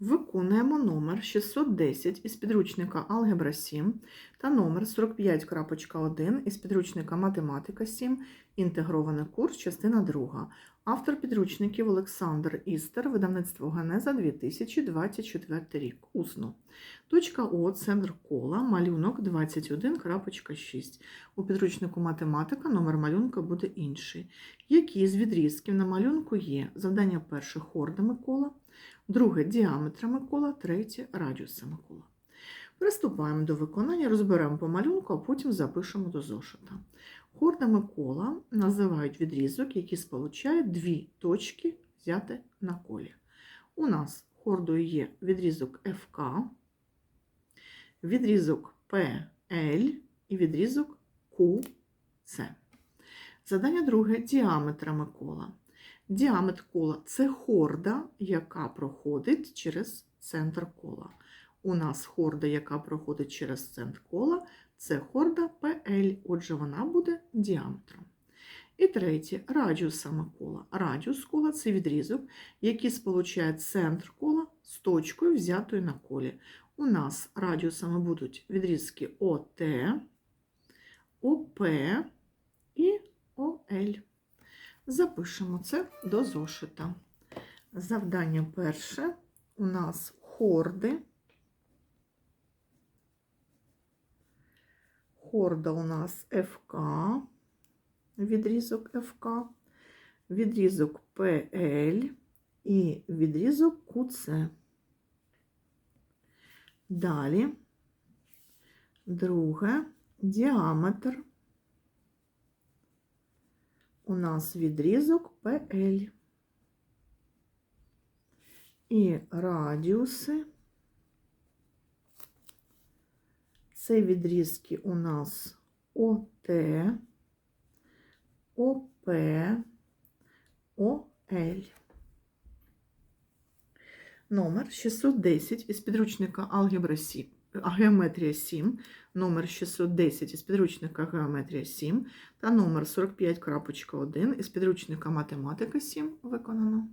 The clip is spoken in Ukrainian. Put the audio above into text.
Виконуємо номер 610 із підручника Алгебра 7 та номер 45.1 із підручника Математика 7, інтегрований курс, частина 2. Автор підручників Олександр Істер, видавництво Генеза 2024 рік. Усно. Точка О, центр кола, малюнок 21.6. У підручнику математика номер малюнка буде інший. Які з відрізків на малюнку є? Завдання перше хордами кола, друге діаметрами кола, третє радіусами кола. Приступаємо до виконання, розберемо по малюнку, а потім запишемо до зошита. Хордами кола називають відрізок, який сполучає дві точки, взяти на колі. У нас хордою є відрізок ФК, відрізок PL і відрізок QC. Задання друге діаметрами кола. Діаметр кола це хорда, яка проходить через центр кола. У нас хорда, яка проходить через центр кола, це хорда PL, отже, вона буде діаметром. І третє радіусами кола. Радіус кола це відрізок, який сполучає центр кола з точкою, взятою на колі. У нас радіусами будуть відрізки ОТ, ОП і ОЛ. Запишемо це до зошита. Завдання перше у нас хорди. Хорда у нас ФК, відрізок ФК, відрізок ПЛ і відрізок КЦ. Далі, друге, діаметр. У нас відрізок ПЛ. І радіуси. Це відрізки у нас ОТ, ОП, ОЛ. Номер 610 із підручника Алгебра 7, Геометрія 7, номер 610 із підручника Геометрія 7 та номер 45.1 із підручника Математика 7 виконано.